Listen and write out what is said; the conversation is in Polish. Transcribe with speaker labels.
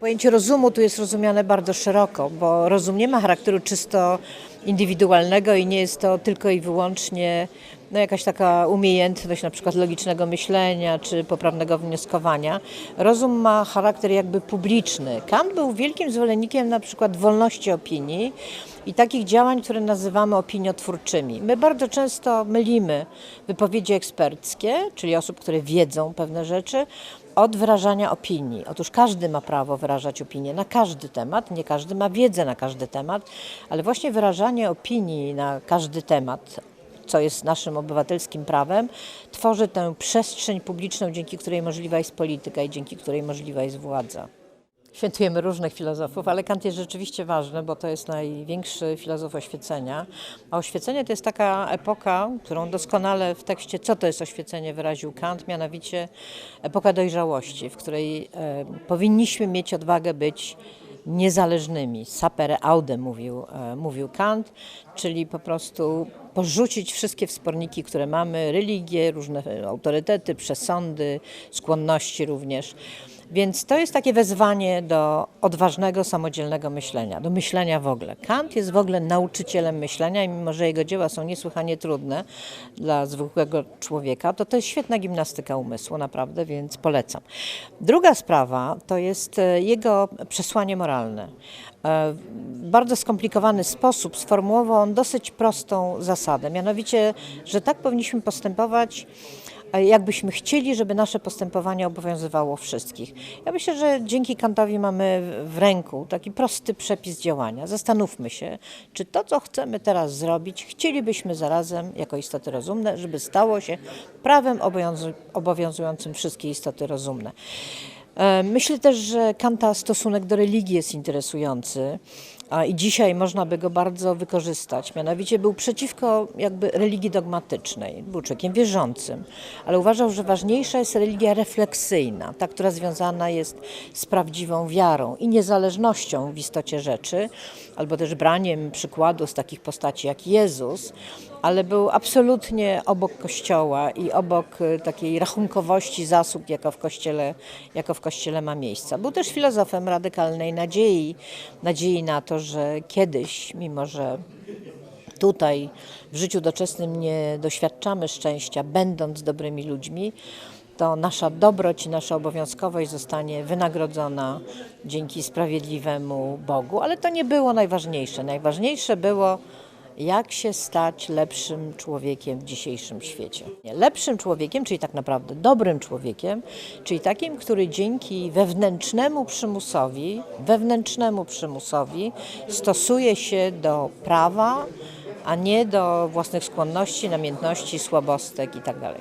Speaker 1: Pojęcie rozumu tu jest rozumiane bardzo szeroko, bo rozum nie ma charakteru czysto indywidualnego i nie jest to tylko i wyłącznie no, jakaś taka umiejętność na przykład logicznego myślenia czy poprawnego wnioskowania. Rozum ma charakter jakby publiczny. Kant był wielkim zwolennikiem na przykład wolności opinii i takich działań, które nazywamy opiniotwórczymi. My bardzo często mylimy wypowiedzi eksperckie, czyli osób, które wiedzą pewne rzeczy, od wyrażania opinii. Otóż każdy ma prawo wyrażać opinię na każdy temat, nie każdy ma wiedzę na każdy temat, ale właśnie wyrażanie opinii na każdy temat, co jest naszym obywatelskim prawem, tworzy tę przestrzeń publiczną, dzięki której możliwa jest polityka i dzięki której możliwa jest władza. Świętujemy różnych filozofów, ale Kant jest rzeczywiście ważny, bo to jest największy filozof oświecenia. A oświecenie to jest taka epoka, którą doskonale w tekście Co to jest oświecenie wyraził Kant, mianowicie epoka dojrzałości, w której e, powinniśmy mieć odwagę być niezależnymi. Sapere aude mówił, e, mówił Kant, czyli po prostu porzucić wszystkie wsporniki, które mamy, religie, różne autorytety, przesądy, skłonności również. Więc to jest takie wezwanie do odważnego, samodzielnego myślenia, do myślenia w ogóle. Kant jest w ogóle nauczycielem myślenia i mimo, że jego dzieła są niesłychanie trudne dla zwykłego człowieka, to to jest świetna gimnastyka umysłu, naprawdę, więc polecam. Druga sprawa to jest e, jego przesłanie moralne. E, W bardzo skomplikowany sposób sformułował on dosyć prostą zasadę, mianowicie, że tak powinniśmy postępować, jakbyśmy chcieli, żeby nasze postępowanie obowiązywało wszystkich. Ja myślę, że dzięki Kantowi mamy w- ręku taki prosty przepis działania. Zastanówmy się, czy to, co chcemy teraz zrobić, chcielibyśmy zarazem, jako istoty rozumne, żeby stało się prawem obowiązu- obowiązującym wszystkie istoty rozumne. E, Myślę też, że Kanta stosunek do religii jest interesujący i dzisiaj można by go bardzo wykorzystać. Mianowicie był przeciwko jakby religii dogmatycznej, był człowiekiem wierzącym, ale uważał, że ważniejsza jest religia refleksyjna, ta, która związana jest z prawdziwą wiarą i niezależnością w istocie rzeczy, albo też braniem przykładu z takich postaci jak Jezus, ale był absolutnie obok Kościoła i obok y, takiej rachunkowości zasług, jaka w Kościele, jako w Kościele ma miejsca. Był też filozofem radykalnej nadziei, nadziei na to, że kiedyś, mimo że tutaj w życiu doczesnym nie doświadczamy szczęścia, będąc dobrymi ludźmi, to nasza dobroć i nasza obowiązkowość zostanie wynagrodzona dzięki sprawiedliwemu Bogu. Ale to nie było najważniejsze. Najważniejsze było, jak się stać lepszym człowiekiem w dzisiejszym świecie. Lepszym człowiekiem, czyli tak naprawdę dobrym człowiekiem, czyli takim, który dzięki wewnętrznemu przymusowi, wewnętrznemu przymusowi stosuje się do prawa, a nie do własnych skłonności, namiętności, słabostek itd.